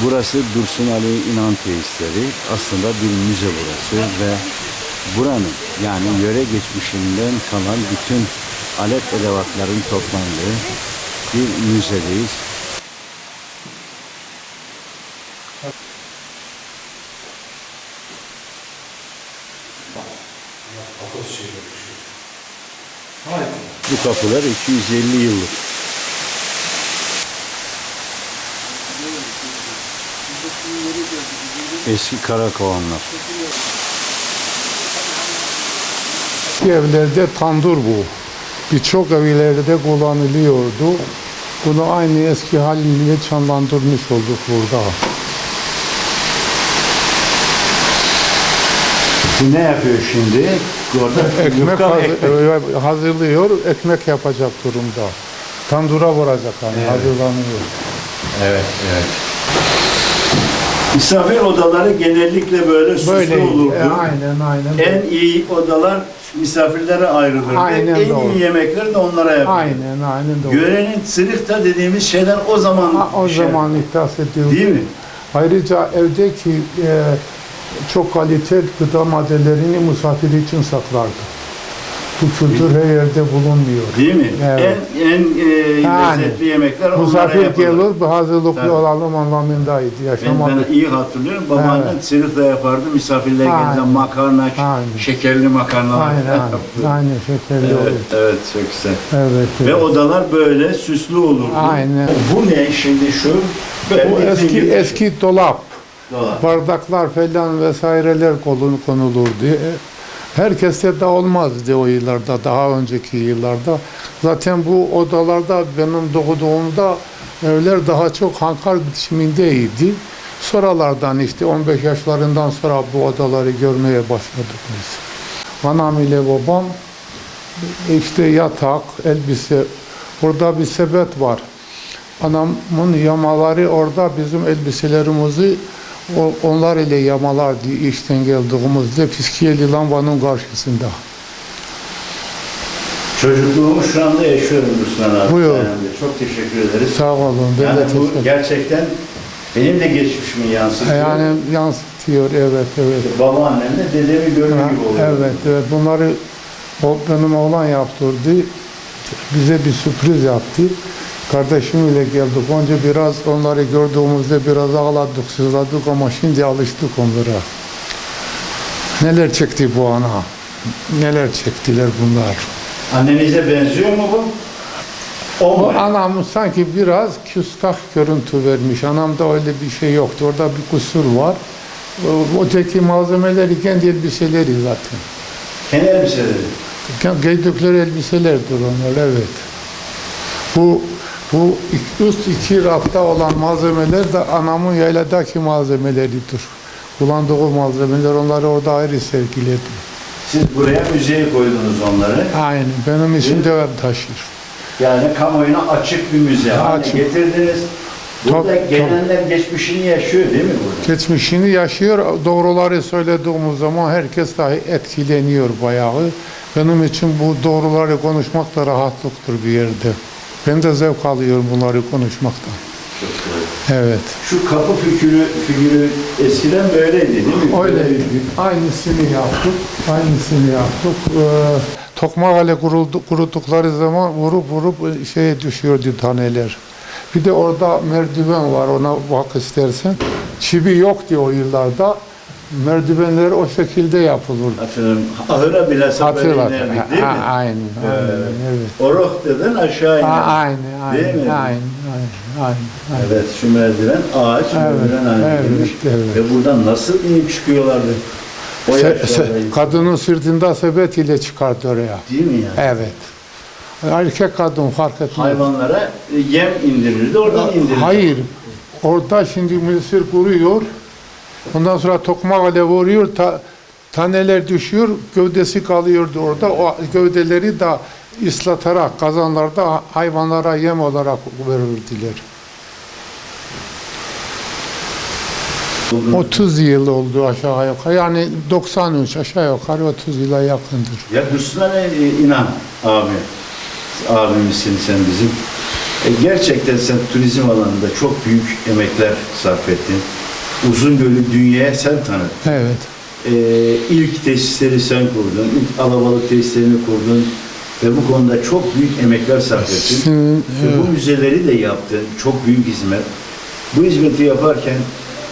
Burası Dursun Ali İnan Tesisleri. Aslında bir müze burası ve buranın yani yöre geçmişinden kalan bütün alet edevatların toplandığı bir müzedeyiz. Bu kapılar 250 yıllık. Eski karakovanlar. Evlerde tandır bu. Birçok evlerde kullanılıyordu. Bunu aynı eski haliyle canlandırmış olduk burada. Bu ne yapıyor şimdi? Orada Ekmek, ekmek. e, hazırlıyor, ekmek yapacak durumda. Tandıra vuracak hani hazırlanıyor. Evet, evet. Misafir odaları genellikle böyle süslü Böyle olurdu. e, aynen aynen. En iyi odalar misafirlere ayrılırdı. Aynen en doğru. iyi yemekler de onlara yapılırdı. Aynen aynen doğru. Yörenin sırıkta dediğimiz şeyler o zaman Ha, o şey. zaman ihdas ediyordu. Değil mi? Ayrıca evdeki e, çok kaliteli gıda maddelerini misafir için saklardı. Bu kültür her yerde bulunmuyor. Değil mi? Evet. En en e, Yani, lezzetli yemekler onlara Misafir yapılır. gelir, hazırlıklı Tabii. olalım anlamındaydı. Ben, Yaşamadık. ben iyi hatırlıyorum. Babaannem Evet. sırıkla yapardı. Misafirler Aynen. geldiğinde makarna, Aynen. şekerli makarnalar Aynen, aynen, aynen şekerli Evet, olur. evet çok güzel. Evet. Ve evet. odalar böyle süslü olurdu. Aynen. Bu ne şimdi şu? Bu eski gibi eski dolap, dolap. bardaklar falan vesaireler konu- konulurdu. E, Herkeste de olmazdı o yıllarda, daha önceki yıllarda. Zaten bu odalarda benim doğduğumda evler daha çok hankar biçimindeydi. Sonralardan işte 15 yaşlarından sonra bu odaları görmeye başladık biz. Anam ile babam işte yatak, elbise, burada bir sepet var. Anamın yamaları orada bizim elbiselerimizi onlar ile yamalardı işten geldiğimizde Fiskiyeli lambanın karşısında. Çocukluğumu şu anda yaşıyorum Ruslan abi. Buyur. Çok teşekkür ederiz. Sağ olun. Ben Yani de bu teşekkür gerçekten benim de geçmişimi yansıtıyor. Yani yansıtıyor evet evet. Babaannemle dedemi görür Ha, gibi oluyor. evet evet bunları o benim oğlan yaptırdı. Bize bir sürpriz yaptı. Kardeşim ile geldik. Önce biraz onları gördüğümüzde biraz ağladık, sızladık ama şimdi alıştık onlara. Neler çekti bu ana? Neler çektiler bunlar? Annenize benziyor mu bu? O mu? anam sanki biraz küstah görüntü vermiş. Anamda öyle bir şey yoktu. Orada bir kusur var. O- Öteki malzemeleri kendi elbiseleri zaten. Kendi elbiseleri. Giydikleri elbiselerdir onlar evet. Bu bu üst iki rafta olan malzemeler de anamın yayladaki malzemeleridir. Kullandığı malzemeler onları orada ayrı sergiledi. Siz buraya müzeye koydunuz onları. Aynen benim için de taşır. Yani kamuoyuna açık bir müze haline Açık. getirdiniz. Burada Tabii, gelenler geçmişini yaşıyor değil mi burada? Geçmişini yaşıyor. Doğruları söylediğimiz zaman herkes dahi etkileniyor bayağı. Benim için bu doğruları konuşmak da rahatlıktır bir yerde. Ben de zevk alıyorum bunları konuşmaktan. Evet. Şu kapı figürü, figürü eskiden böyleydi değil mi? Öyleydi. Aynısını yaptık. Aynısını yaptık. Ee, tokmak hale kuruldu, kurudukları zaman vurup vurup şeye düşüyordu taneler. Bir de orada merdiven var ona bak istersen. Çivi yoktu o yıllarda. Merdivenler o şekilde yapılırdı. Hatırlıyorum. Ahıra bile sabah Hatırlat. inerdik değil mi? Ha, aynen, aynen, evet. Oroh dedin aşağı Ha, iner. aynen, Değil aynen, mi? aynen, aynen, aynen. Evet şu merdiven ağaç merdiven haline evet, evet. Ve buradan nasıl inip çıkıyorlardı? O Se- se- kadının sırtında sepet ile çıkardı oraya. Değil mi yani? Evet. Erkek kadın fark etmez. Hayvanlara e, yem indirirdi, oradan indirirdi. Hayır. Orada şimdi mısır kuruyor. Ondan sonra tokmak ale vuruyor. Ta, taneler düşüyor. Gövdesi kalıyordu orada. O gövdeleri de ıslatarak kazanlarda hayvanlara yem olarak verirdiler. 30 yıl oldu aşağı yukarı. Yani 93 aşağı yukarı 30 yıla yakındır. Ya Ali e, inan abi. Abimizsin sen bizim. E, gerçekten sen turizm alanında çok büyük emekler sarf ettin. Uzungöl'ü dünyaya sen tanıttın. Evet. E, ilk tesisleri sen kurdun, ilk alabalık tesislerini kurdun ve bu konuda çok büyük emekler sarf ettin. Ve bu müzeleri de yaptın. Çok büyük hizmet. Bu hizmeti yaparken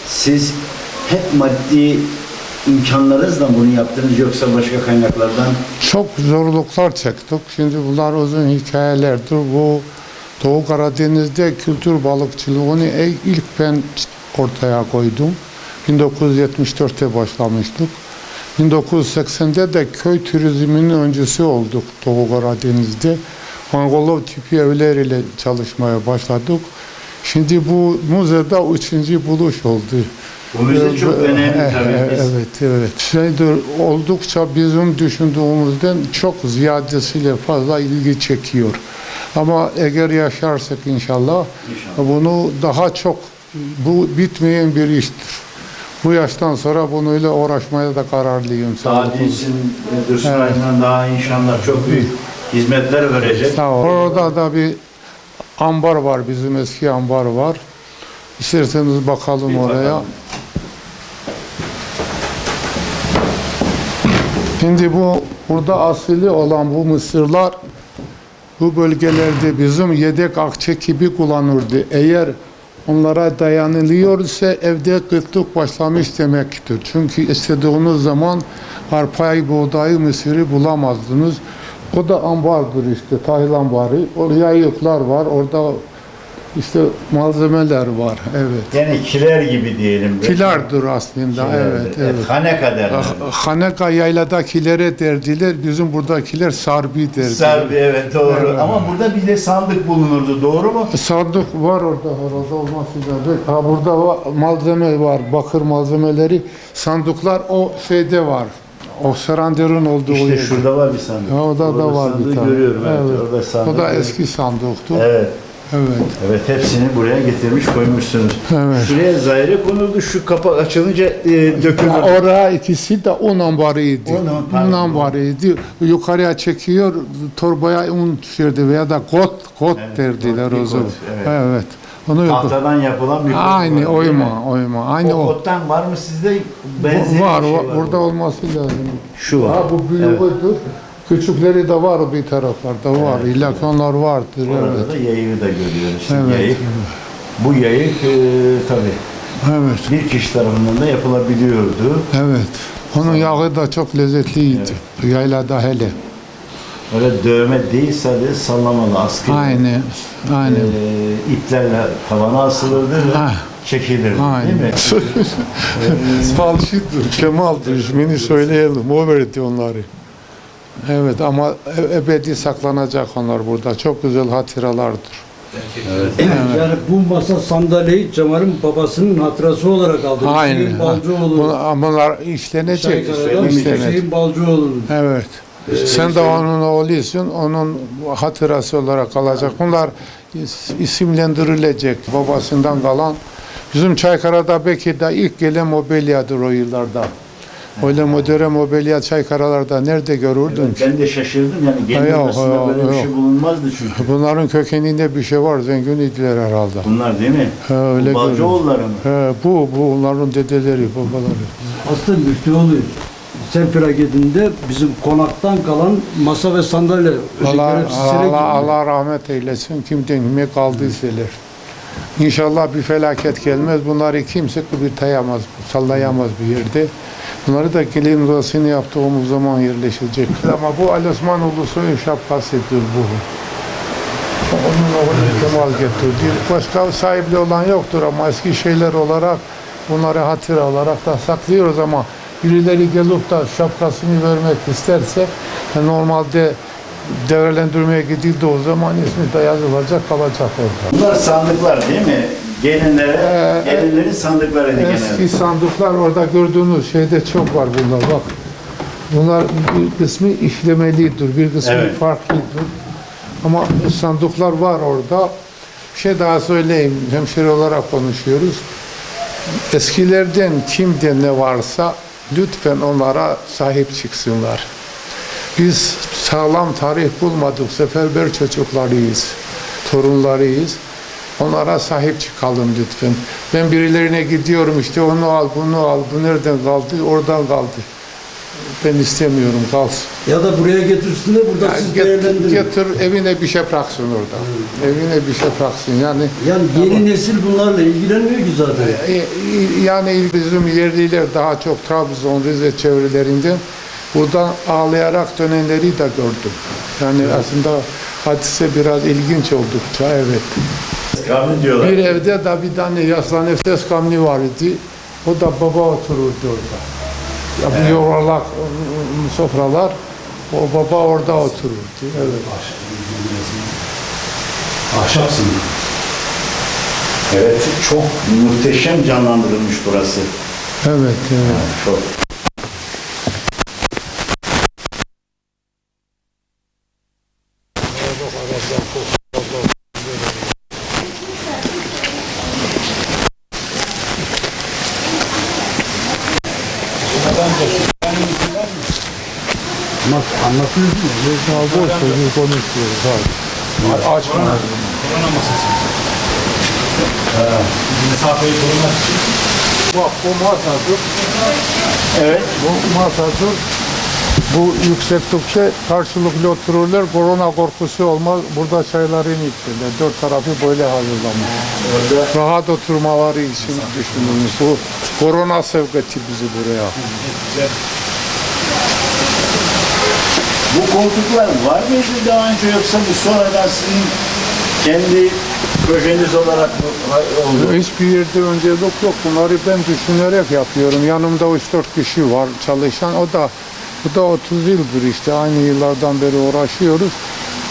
siz hep maddi imkanlarınızla bunu yaptınız yoksa başka kaynaklardan Çok zorluklar çektik. Şimdi bunlar uzun hikayelerdir. Bu Doğu Karadeniz'de kültür balıkçılığını ilk ben ortaya koydum. 1974'te başlamıştık. 1980'de de köy turizminin öncüsü olduk Doğu Karadeniz'de. Mangolov tipi evleriyle çalışmaya başladık. Şimdi bu müzede üçüncü buluş oldu. bu müze çok Evet, önemli tabii. Biz- Evet, evet. Şeydir, oldukça bizim düşündüğümüzden çok ziyadesiyle fazla ilgi çekiyor. Ama eğer yaşarsak inşallah, bunu daha çok, bu bitmeyen bir iştir. Bu yaştan sonra bununla uğraşmaya da kararlıyım. Sağ Daha olun. Dilsin, e, Dursun Aydın'dan daha inşallah çok büyük hizmetler verecek. Sağ ol. Orada da bir ambar var, bizim eski ambar var. İsterseniz bakalım Bir oraya. bakalım. Şimdi bu burada asili olan bu mısırlar bu bölgelerde bizim yedek akçe gibi kullanırdı. Eğer onlara dayanılıyorsa evde kıtlık başlamış demektir. Çünkü istediğiniz zaman arpayı, buğdayı, mısırı bulamazdınız. O da ambardır işte, tahıl ambarı. Oraya yükler var, orada işte malzemeler var. Evet. Yani kiler gibi diyelim. Kilardır aslında, evet, evet. Haneka derler. Haneka yayladakilere derdiler, bizim buradakiler sarbi derdiler. Serbi evet doğru. Evet. Ama burada bir de sandık bulunurdu doğru mu? Sandık var orada herhalde olması lazım. Ha burada malzeme var, bakır malzemeleri. Sandıklar o şeyde var. O seranderin olduğu İşte şurada var bir sandık. Ha, o da, da Orada var bir tane. görüyorum evet. Orada sandık. O da eski sandıktı. Evet. Evet. Evet hepsini buraya getirmiş koymuşsunuz. Evet. Şuraya zaire konuldu. Şu kapak açılınca e, dökülür. Oraya ikisi de un ambarıydı. Un, pardon. Un ambarıydı. Yukarıya çekiyor, torbaya un düşürdü veya da kot, kot Evet, derdiler o zaman. evet. Evet. Onu Tahtadan yapılan bir Aynı var, oyma, oyma. Aynı o o. kottan var mı sizde? Benzeri var, bir şey var, var. burada olması lazım. Şu var. Ha bu büyüğüdür. Küçükleri de var bir taraflarda var. Evet, İlla ki onlar vardır. Orada Evet. da yayığı da görüyoruz. Evet. Yayık. Bu yayık e, tabii Evet. bir kişi tarafından da yapılabiliyordu. Evet. Onun yağı da çok lezzetliydi. Yaylada hele. Öyle dövme değil sadece sallamalı askı. Aynen. Aynen. E, iplerle tavana asılırdı Ha. çekilirdi Aynen. değil mi? Falşidir, Kemal'dir ismini söyleyelim. O verdi onları. Evet ama e- ebedi saklanacak onlar burada. Çok güzel hatıralardır. Yani bu masa sandalyeyi Cemal'in babasının hatırası olarak aldı. Aynen. Hüseyin Balcıoğlu. Bunlar, bunlar işlenecek. İşlenecek. Hüseyin Balcıoğlu'nun. Evet. Sen de onun oğlusun, onun hatırası olarak kalacak. Bunlar is- isimlendirilecek babasından kalan. Bizim Çaykara'da belki de ilk gelen mobilyadır o yıllarda. Öyle modern mobilya Çaykaralarda nerede görürdün ki? Ben de şaşırdım yani genel Yok, basında yok, böyle bir şey bulunmazdı çünkü. Bunların kökeninde bir şey var, zengin idiler herhalde. Bunlar değil mi? Ha, öyle Bu görünüyor. Balcıoğulları mı? He, bu, bu onların dedeleri, babaları. Aslında müftüoğluyuz. Sen plaketinde bizim konaktan kalan masa ve sandalye. Allah, Allah. Allah rahmet eylesin. Kimden kime kaldıysalar. İnşallah bir felaket gelmez. Bunları kimse kıpırtayamaz, sallayamaz bir yerde. Bunları da gelin odasını yaptığımız zaman yerleşecek. Ama bu Ali Osman Ulusoy'un şapkasıdır bu. Onun oğlu Kemal getirdi. Başka sahipli olan yoktur ama eski şeyler olarak bunları hatıra olarak da saklıyoruz ama birileri gelip de şapkasını vermek isterse e, normalde değerlendirmeye gidildi o zaman ismi de yazılacak kalacak orada. Bunlar sandıklar değil mi? Gelinlere, Ee, gelinlerin sandıklarıydı Eski genelde. sandıklar orada gördüğünüz şeyde çok var bunlar bak. Bunlar bir kısmı işlemelidir, bir kısmı Evet. farklıdır. Ama sandıklar var orada. Bir şey daha söyleyeyim, hemşire olarak konuşuyoruz. Eskilerden kimde ne varsa lütfen onlara sahip çıksınlar. Biz sağlam tarih bulmadık, seferber çocuklarıyız. torunlarıyız. Onlara sahip çıkalım lütfen. Ben birilerine gidiyorum işte onu al, bunu al, bu nereden kaldı, oradan kaldı. Ben istemiyorum kalsın. Ya da buraya getirsinler burada Yani siz get- getir evine bir şey bıraksın orada. Evine bir şey bıraksın. Yani Yani yeni nesil bunlarla ilgilenmiyor ki zaten. e, e, yani bizim yerliler daha çok Trabzon, Rize çevrelerinden buradan ağlayarak dönenleri de gördüm. Yani aslında hadise biraz ilginç oldukça evet. Kamil diyorlar. Bir evde de bir tane yaşlı nefes kamni var idi. O da baba otururdu orada. Ya bu yuvarlak ıı, sofralar, o baba orada otururdu. Evet. Ahşap sınıf. Evet, çok muhteşem canlandırılmış burası. Evet, evet. Çok. Ama ya. Ya boş sözü konuşuyoruz abi. Açma. mesafeyi korumak için Bak bu masadır. Evet. Bu masadır. Bu yükseklikte karşılıklı otururlar. Korona korkusu olmaz. Burada çaylarını içerler. Dört tarafı böyle hazırlanmış. Orada Rahat oturmaları için düşünülmüş. Bu korona sevgeti bizi buraya. Bu koltuklar var mıydı daha önce yoksa bu sonradan sizin kendi projeniz olarak mı oldu? Hiçbir yerde öncelik yok. Bunları ben düşünerek yapıyorum. Yanımda 3-4 kişi var çalışan. O da bu da 30 yıldır işte aynı yıllardan beri uğraşıyoruz.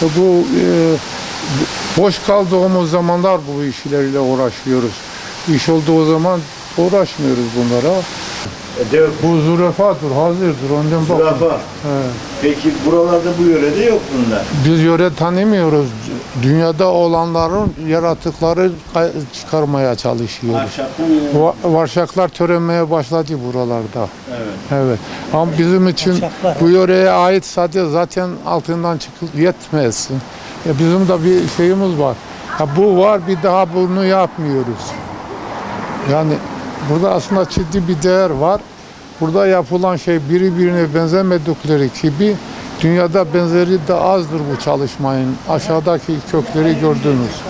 E Bu e, boş kaldığımız zamanlar bu işlerle uğraşıyoruz. İş olduğu zaman uğraşmıyoruz bunlara. E, de- Bu zürafadır, hazırdır. Ondan bakın. Zürafa. He. Peki buralarda bu yörede yok bunlar. Biz yöre tanımıyoruz. Dünyada olanların yaratıkları kay- çıkarmaya çalışıyoruz. Ahşaptan Va- Varşaklar törenmeye başladı buralarda. Evet. Evet. Ama bizim için bu yöreye ait sadece zaten altından çıkıp yetmez. Ya bizim de bir şeyimiz var. Ha bu var bir daha bunu yapmıyoruz. Yani burada aslında ciddi bir değer var. Burada yapılan şey birbirine benzemedikleri gibi dünyada benzeri de azdır bu çalışmanın. Aşağıdaki kökleri gördünüz.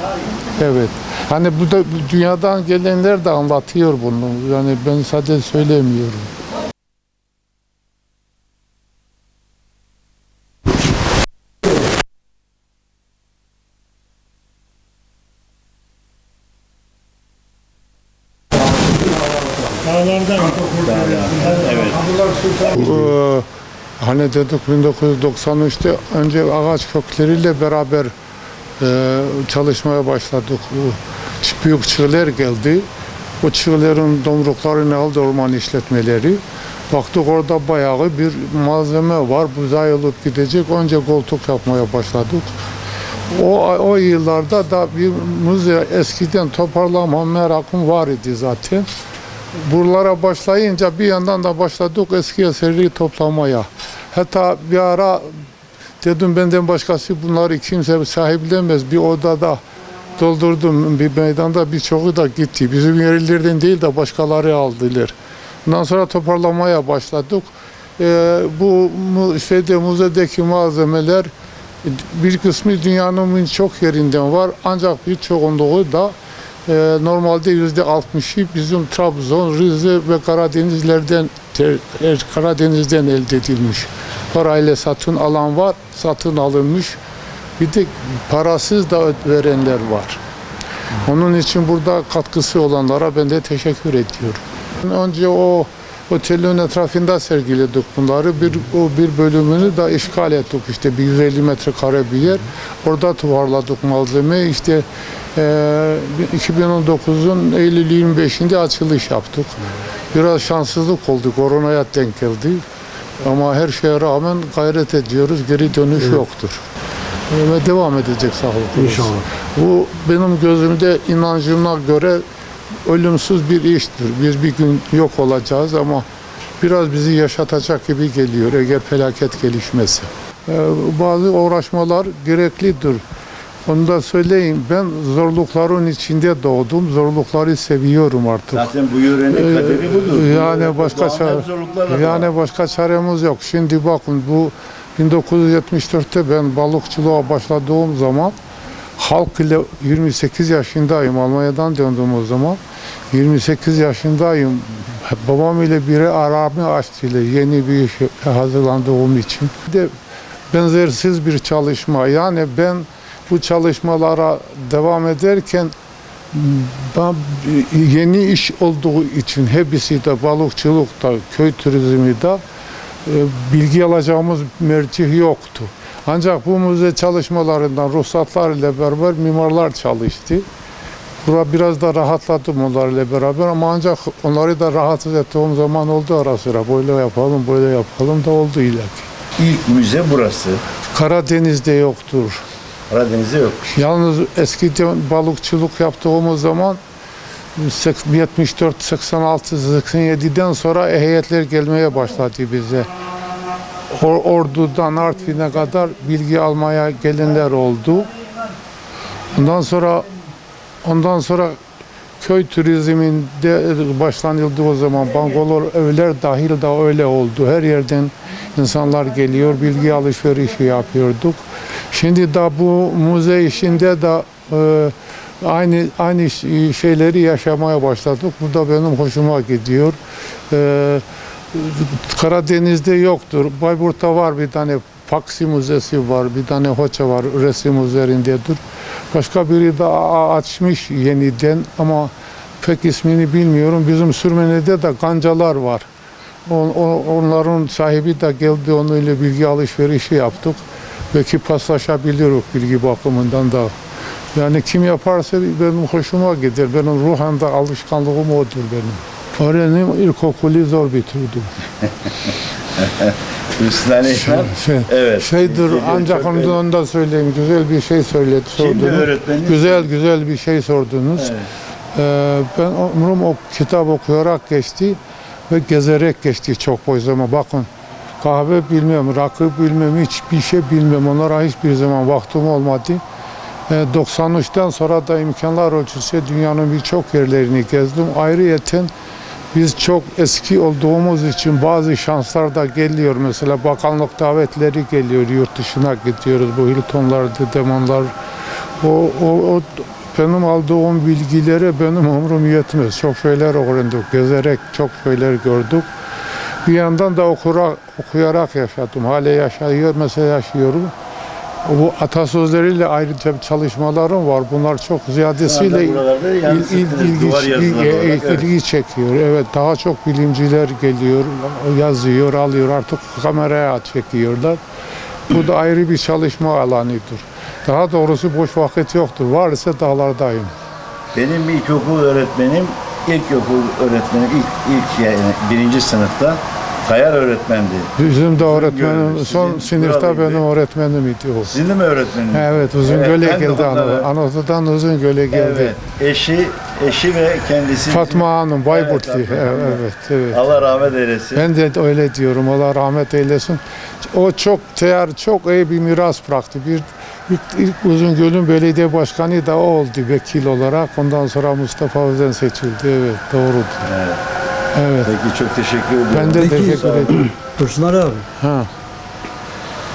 Evet. Hani bu da dünyadan gelenler de anlatıyor bunu. Yani ben sadece söylemiyorum. Ee, hani dedik 1993'te önce ağaç kökleriyle beraber e, çalışmaya başladık. Bu büyük çığlar geldi. O çığların domruklarını aldı orman işletmeleri. Baktık orada bayağı bir malzeme var. Bu zayılıp gidecek. Önce koltuk yapmaya başladık. O, o yıllarda da bir müze eskiden toparlama merakım var idi zaten. Buralara başlayınca bir yandan da başladık eski eserleri toplamaya. Hatta bir ara dedim benden başkası bunları kimse sahiplenmez bir odada doldurdum bir meydanda birçoğu da gitti. Bizim yerlilerden değil de başkaları aldılar. Ondan sonra toparlamaya başladık. Ee, bu şeyde müzedeki malzemeler bir kısmı dünyanın birçok yerinden var ancak bir çoğunluğu da e, normalde yüzde altmışı bizim Trabzon, Rize ve Karadenizlerden te- e, Karadeniz'den elde edilmiş. Parayla satın alan var, satın alınmış. Bir de parasız da verenler var. Onun için burada katkısı olanlara ben de teşekkür ediyorum. Önce o otelin etrafında sergiledik bunları. Bir, o bir bölümünü de işgal ettik işte bir 150 metrekare bir yer. Orada tuvarladık malzemeyi. İşte eee 2019'un Eylül 25'inde açılış yaptık. Biraz şanssızlık oldu. Koronaya denk geldi. Ama her şeye rağmen gayret ediyoruz. Geri dönüş yoktur. Ve devam edecek sağlıklı. İnşallah. Bu benim gözümde inancıma göre ölümsüz bir iştir. Biz bir gün yok olacağız ama biraz bizi yaşatacak gibi geliyor eğer felaket gelişmesi. Ee, Bazı uğraşmalar gereklidir. Onu da söyleyeyim. Ben zorlukların içinde doğdum. Zorlukları seviyorum artık. Zaten bu yörenin kaderi budur. Ee, Yani başka çare, yani başka çaremiz yok. Şimdi bakın bu 1974'te ben balıkçılığa başladığım zaman halk ile 28 yaşındayım. Almanya'dan döndüm o zaman. 28 yaşındayım. Babam ile biri aramı açtı ile yeni bir iş hazırlandığım için. Bir de benzersiz bir çalışma. Yani ben bu çalışmalara devam ederken ben yeni iş olduğu için hepsi de balıkçılıkta, köy turizmi de e, bilgi alacağımız mercih yoktu. Ancak bu müze çalışmalarından ruhsatlar ile beraber mimarlar çalıştı. Bura biraz da rahatladım onlarla beraber ama ancak onları da rahatsız ettiğim zaman oldu ara sıra. Böyle yapalım, böyle yapalım da oldu illaki. İlk müze burası. Karadeniz'de yoktur. Karadeniz'de yok. Yalnız eskiden balıkçılık yaptığımız zaman 74, 86, 87'den sonra heyetler gelmeye başladı bize. Or- Ordu'dan Artvin'e kadar bilgi almaya gelenler oldu. Ondan sonra ondan sonra köy turizminde başlanıldığı o zaman bangolor evler dahil de öyle oldu. Her yerden insanlar geliyor, bilgi alışverişi yapıyorduk. Şimdi de bu müze işinde de e, aynı aynı şeyleri yaşamaya başladık. Bu da benim hoşuma gidiyor. E, Karadeniz'de yoktur. Bayburt'ta var bir tane Paksi Müzesi var, bir tane hoça var resim üzerindedir. Başka biri de açmış yeniden ama pek ismini bilmiyorum. Bizim Sürmene'de de gancalar var. O- o- onların sahibi de geldi onunla bilgi alışverişi yaptık. Belki paslaşabiliriz bilgi bakımından da. Yani kim yaparsa benim hoşuma gider. Benim ruhen de alışkanlığım odur benim. Öğrenim ilkokulu zor bitirdim. Hüsnü İhsan. Şey, Evet. Şeydir ancak onu, da söyleyeyim. Güzel bir şey söyledi, Kimdi sordunuz. öğretmeniniz? Güzel güzel bir şey sordunuz. Evet. Ee, ben ömrüm o kitap okuyarak geçti ve gezerek geçti çok boy zaman. Bakın kahve bilmiyorum, rakı bilmiyorum, hiçbir şey bilmiyorum. Onlara hiçbir zaman vaktim olmadı. Ee, 93'ten sonra da imkanlar ölçüsü dünyanın birçok yerlerini gezdim. Ayrıyeten biz çok eski olduğumuz için bazı şanslar da geliyor. Mesela bakanlık davetleri geliyor. Yurt dışına gidiyoruz. Bu Hiltonlar, Dedemanlar. O, o, o benim aldığım bilgilere benim ömrüm yetmez. Çok şeyler öğrendik. Gezerek çok şeyler gördük. Bir yandan da okura, okuyarak yaşadım. Hala yaşıyor, mesela yaşıyorum. Bu atasözleriyle ayrıca çalışmalarım var. Bunlar çok ziyadesiyle il- il- ilgi, ilgi- ilgi çekiyor. Evet, daha çok bilimciler geliyor, yazıyor, alıyor. Artık kameraya çekiyorlar. Bu da ayrı bir çalışma alanıdır. Daha doğrusu boş vakit yoktur. Varsa dağlardayım. Benim ilkokul öğretmenim, ilkokul öğretmenim ilk, ilk yani birinci sınıfta Kayar öğretmendi. Bizim de öğretmenim, Gölü, son sizin sınıfta buralıydı. benim öğretmenim idi o. Sizin de mi öğretmeniniz? Evet, uzun Evet, göle ben de geldi. onları- Anadolu- Anadolu'dan uzun göle geldi. Evet. Eşi, eşi ve kendisi. Fatma Hanım, Bayburtlu. Evet, Evet, Fatma Hanım. evet, evet. Allah rahmet eylesin. Ben de öyle diyorum. Allah rahmet eylesin. O çok değer, çok iyi bir miras bıraktı. Bir ilk, ilk Uzungöl'ün belediye başkanı da o oldu vekil olarak. Ondan sonra Mustafa Özen seçildi. Evet, doğrudur. Evet. Evet. Peki çok teşekkür ediyorum. Ben de Peki, teşekkür olun. ederim. Dursunar abi, Ha.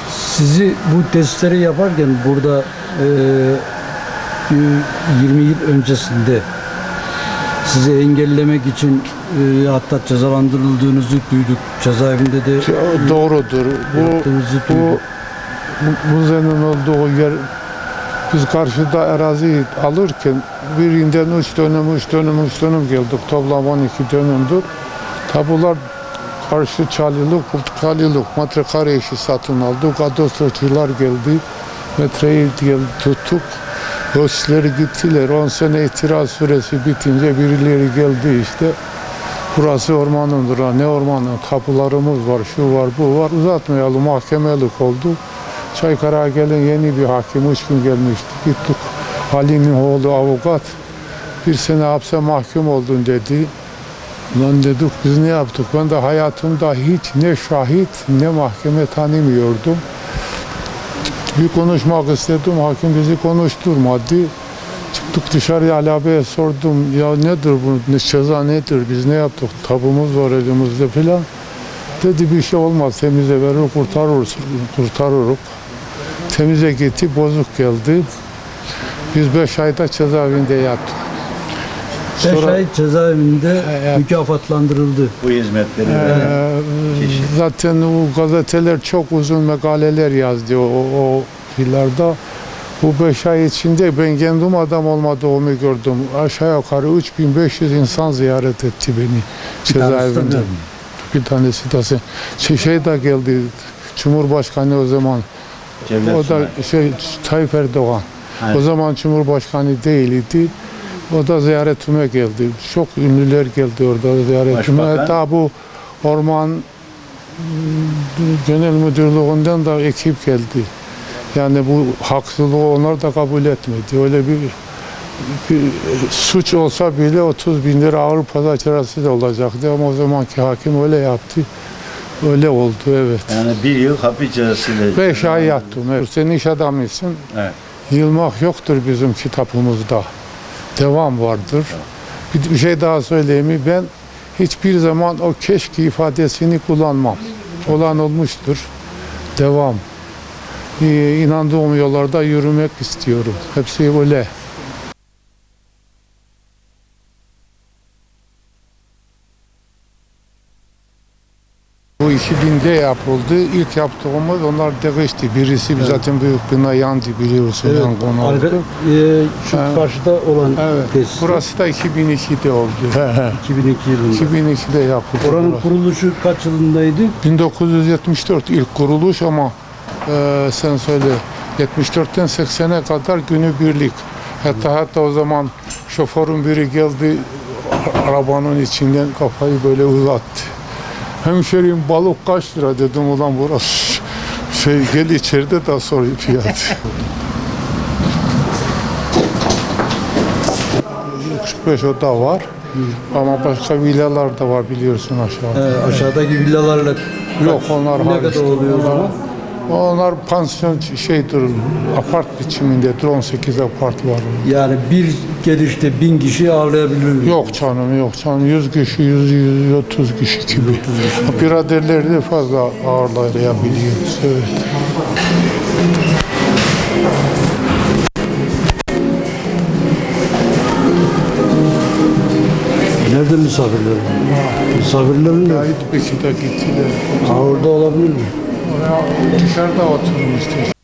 sizi bu testleri yaparken burada e, bir 20 yıl öncesinde sizi engellemek için e, hatta cezalandırıldığınızı duyduk. Cezaevinde de Doğrudur. Bu bu duyduk. bu Muze'nin olduğu yer biz karşıda arazi alırken birinden üç dönüm, üç dönüm, üç dönüm geldik. Toplam 12 dönümdür. Tabular karşı çalılık, çalılık. Metrekare işi satın aldık. Adostosçular geldi. Metreyi gel, tuttuk. Ölçüleri gittiler. 10 sene itiraz süresi bitince birileri geldi işte. Burası ormanındır. Ne ormanı? Kapılarımız var, şu var, bu var. Uzatmayalım. Mahkemelik oldu. Çaykara'ya gelen yeni bir hakim üç gün gelmişti. Gittik. Halil'in oğlu avukat. Bir sene hapse mahkum oldun dedi. Lan dedik biz ne yaptık? Ben de hayatımda hiç ne şahit ne mahkeme tanımıyordum. Bir konuşmak istedim, hakim bizi konuşturmadı. Çıktık dışarıya Ali abiye sordum, ya nedir bu, ne, ceza nedir, biz ne yaptık, tabumuz var elimizde filan. Dedi bir şey olmaz, temize verir, kurtarırız, kurtarırız. Temize gitti, bozuk geldi. Biz beş ayda cezaevinde yattık. 5 Sonra- ay cezaevinde Evet. mükafatlandırıldı. Bu hizmetleri kişi. zaten o gazeteler çok uzun makaleler yazdı o, o, yıllarda. Bu beş ay içinde ben kendim adam olmadığımı gördüm. Aşağı yukarı 3500 insan ziyaret etti beni Bir tanesi cezaevinde. tabii. Bir tanesi de şey, şey de geldi. Cumhurbaşkanı o zaman Cevdet o da şey Tayyip Erdoğan. Aynen. O zaman Cumhurbaşkanı değildi. O da ziyaretime geldi. Çok ünlüler geldi orada ziyaretime. Hatta bu orman ıı, genel müdürlüğünden de ekip geldi. Yani bu haksızlığı onlar da kabul etmedi. Öyle bir, bir suç olsa bile 30 bin lira ağır para cezası da olacaktı ama o zamanki hakim öyle yaptı. Öyle oldu evet. Yani bir yıl hapis cezasıyla. Beş ay yattım. Evet. Sen iş adamısın. Evet. Yılmak yoktur bizim kitabımızda. Devam vardır. Bir, bir şey daha söyleyeyim mi? Ben hiçbir zaman o keşke ifadesini kullanmam. Olan olmuştur. Devam. Ee, inandığım yollarda yürümek istiyorum. Hepsi öyle. 2000'de yapıldı. İlk yaptığımız onlar değişti. Birisi zaten büyük bina yandı biliyorsun. Evet. yangın oldu. Arka, e, şu Ha. karşıda olan Evet. tesis. Burası da 2002'de oldu. 2002 yılında. 2002'de yapıldı. Oranın burası. kuruluşu kaç yılındaydı? 1974 ilk kuruluş ama e, sen söyle 74'ten 80'e kadar günübirlik. Hatta hatta o zaman şoförün biri geldi arabanın içinden kafayı böyle uzattı. Hemşerim balık kaç lira dedim ulan burası. Şey gel içeride de sorayım fiyat. 45 oda var. Ama başka villalar da var biliyorsun aşağıda. He, aşağıdaki villalarla Yok onlar ne hariç. kadar oluyor o zaman? Onlar pansiyon şeydir, apart biçimindedir. 18 apart var. Yani bir gelişte bin kişi ağırlayabiliyor. Yok canım yok canım. 100 kişi, 100, 130 kişi gibi. Biraderleri de fazla ağırlayabiliyoruz. Evet. Nerede misafirler? Misafirlerin de Ait Bekir'de gittiler. ha, orada olabilir mi? Oraya dışarıda oturmuştu.